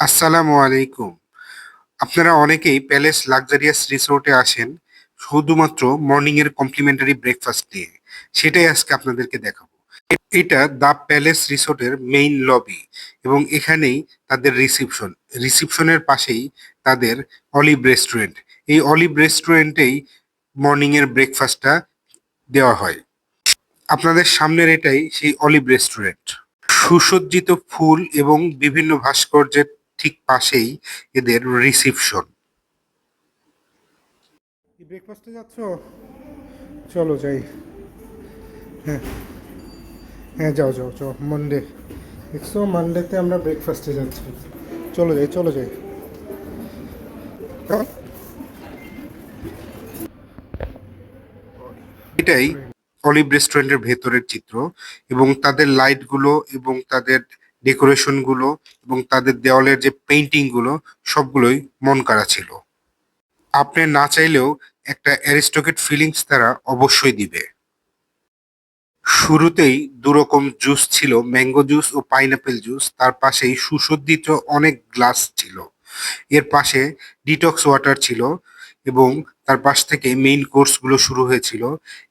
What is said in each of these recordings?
আসসালামু আলাইকুম। আপনারা অনেকেই প্যালেস লাক্সারিয়াস রিসোর্টে আসেন শুধুমাত্র মর্নিং এর কমপ্লিমেন্টারি ব্রেকফাস্ট দিয়ে। সেটাই আজকে আপনাদেরকে দেখাবো। এটা দ্য প্যালেস রিসোর্টের মেইন লবি এবং এখানেই তাদের রিসিপশন। রিসিপশনের পাশেই তাদের অলিভ রেস্টুরেন্ট। এই অলিভ রেস্টুরেন্টেই মর্নিং এর ব্রেকফাস্টটা দেওয়া হয়। আপনাদের সামনের এটাই সেই অলিভ রেস্টুরেন্ট। সুসজ্জিত ফুল এবং বিভিন্ন ভাস্কর্যের ঠিক পাশেই এদের রিসিপশন ব্রেকফাস্টে যাচ্ছ? চলো যাই। হ্যাঁ। হ্যাঁ যাও যাও যাও মানডে দেখছ মানডেতে আমরা ব্রেকফাস্টে যাচ্ছি। চলো যাই চলো যাই। এটাই অলিভ রেস্টুরেন্টের ভেতরের চিত্র এবং তাদের লাইটগুলো এবং তাদের ডেকোরেশনগুলো এবং তাদের দেওয়ালের যে পেইন্টিংগুলো সবগুলোই মন কাড়া ছিল। আপনি না চাইলেও একটা অ্যারিস্টোকেট ফিলিংস তারা অবশ্যই দিবে। শুরুতেই দুরকম জুস ছিল ম্যাঙ্গো জুস ও পাইনাপেল জুস তার পাশেই সুসজ্জিত অনেক গ্লাস ছিল। এর পাশে ডিটক্স ওয়াটার ছিল এবং তার পাশ থেকে মেইন কোর্সগুলো শুরু হয়েছিল।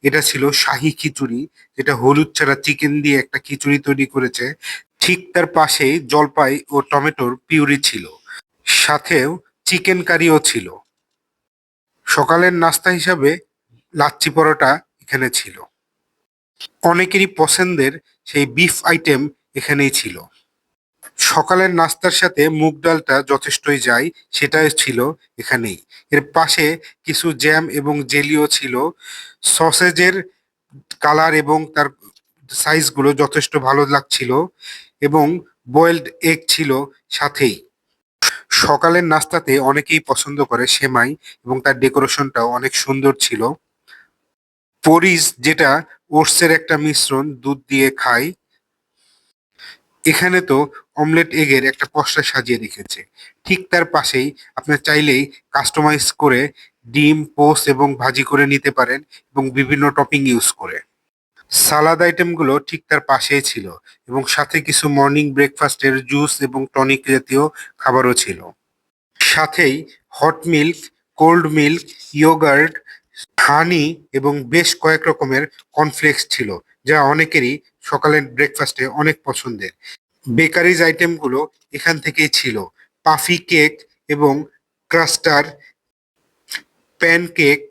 এটা ছিল শাহী খিচুড়ি, যেটা হলুদ ছাড়া চিকেন দিয়ে একটা খিচুড়ি তৈরি করেছে। ঠিক তার পাশেই জলপাই ও টমেটোর পিউরি ছিল। সাথেও চিকেন কারিও ছিল। সকালের নাস্তা হিসাবে লাচ্ছি পরোটা এখানে ছিল। অনেকেরই পছন্দের সেই বিফ আইটেম এখানেই ছিল। সকালের নাস্তার সাথে মুগ ডালটা যথেষ্টই যায় সেটাই ছিল এখানেই। এর পাশে কিছু জ্যাম এবং জেলিও ছিল। সসেজের কালার এবং তার সাইজগুলো যথেষ্ট ভালো লাগছিল। এবং বয়েলড এগ ছিল সাথেই। সকালের নাস্তাতে অনেকেই পছন্দ করে সেমাই এবং তার ডেকোরেশনটাও অনেক সুন্দর ছিল। পরিস, যেটা ওটসের একটা মিশ্রণ, দুধ দিয়ে খায়, এখানে তো অমলেট এগের একটা পসরা সাজিয়ে রেখেছে। ঠিক তার পাশেই আপনার চাইলেই কাস্টমাইজ করে ডিম পোস্ট এবং ভাজি করে নিতে পারেন এবং বিভিন্ন টপিং ইউজ করে। সালাদ আইটেমগুলো ঠিক তার পাশেই ছিল এবং সাথে কিছু মর্নিং ব্রেকফাস্টের জুস এবং টনিক জাতীয় খাবারও ছিল। সাথেই hot milk, cold milk, yogurt, honey এবং বেশ কয়েক রকমের কর্নফ্লেক্স ছিল, যা অনেকেরই সকালের ব্রেকফাস্টে অনেক পছন্দের। বেকারিজ আইটেমগুলো এখান থেকেই ছিল, পাফি কেক এবং ক্রাস্টার, প্যানকেক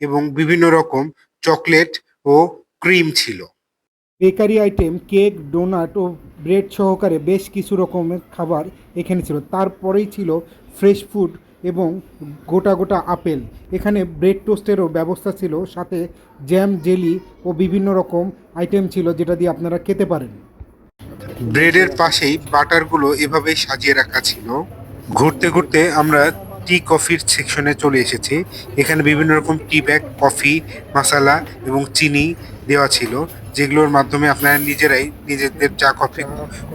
এবং বিভিন্ন রকম চকলেট ও ক্রিম ছিল। বেকারি আইটেম কেক ডোনাট ও ব্রেড সহকারে বেশ কিছু রকমের খাবার এখানে ছিল। তারপরেই ছিল ফ্রেশ ফুড এবং গোটা গোটা আপেল। এখানে ব্রেড টোস্টেরও ব্যবস্থা ছিল। সাথে জ্যাম জেলি ও বিভিন্ন রকম আইটেম ছিল যেটা দিয়ে আপনারা খেতে পারেন। ব্রেডের পাশেই বাটারগুলো এভাবেই সাজিয়ে রাখা ছিল। ঘুরতে ঘুরতে আমরা টি কফির সেকশনে চলে এসেছি। এখানে বিভিন্ন রকম টি ব্যাগ কফি মশালা এবং চিনি দেওয়া ছিল যেগুলোর মাধ্যমে আপনারা নিজেরাই নিজেদের চা কফি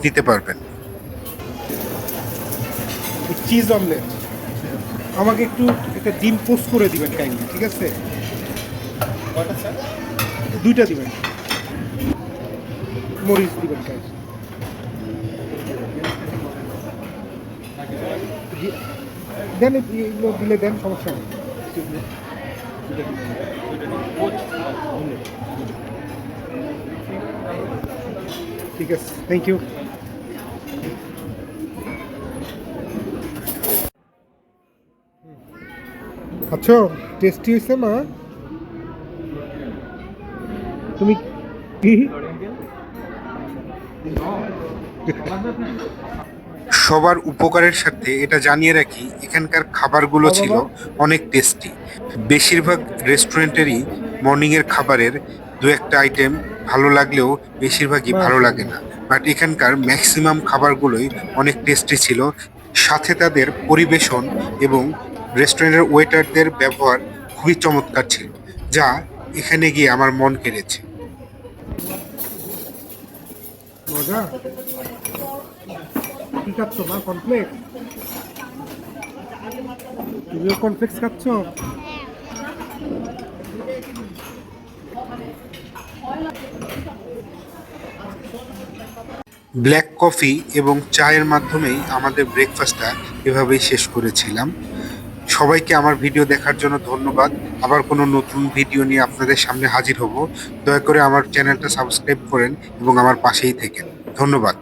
দিতে পারবেন। চিজ অমলেট আমাকে একটু একটা ডিম পোস্ট করে দিবেন কাইন্ডলি ঠিক আছে? দুইটা দিবেন। মরিচ দিবেন কাইন্ডলি দেন এগুলো দিলে দেন সমস্যা নেই। ঠিক আছে থ্যাংক ইউ আচ্ছা টেস্টি হয়েছে মা। তুমি কি? সবার উপকারের সাথে এটা জানিয়ে রাখি এখানকার খাবারগুলো ছিল অনেক টেস্টি বেশিরভাগ রেস্টুরেন্টেরই মর্নিংয়ের খাবারের দু একটা আইটেম ভালো লাগলেও বেশিরভাগই ভালো লাগে না। বাট এখানকার ম্যাক্সিমাম খাবারগুলোই অনেক টেস্টি ছিল। সাথে তাদের পরিবেশন এবং রেস্টুরেন্টের ওয়েটারদের ব্যবহার খুবই চমৎকার ছিল যা এখানে গিয়ে আমার মন কেড়েছে। মজা? খাচ্ছ মা তুমিও খাচ্ছ ব্ল্যাক কফি এবং চায়ের মাধ্যমেই আমাদের ব্রেকফাস্টটা এভাবেই শেষ করেছিলাম। সবাইকে আমার ভিডিও দেখার জন্য ধন্যবাদ। আবার কোনো নতুন ভিডিও নিয়ে আপনাদের সামনে হাজির হব। দয়া করে আমার চ্যানেলটা সাবস্ক্রাইব করেন এবং আমার পাশেই থেকেন। ধন্যবাদ।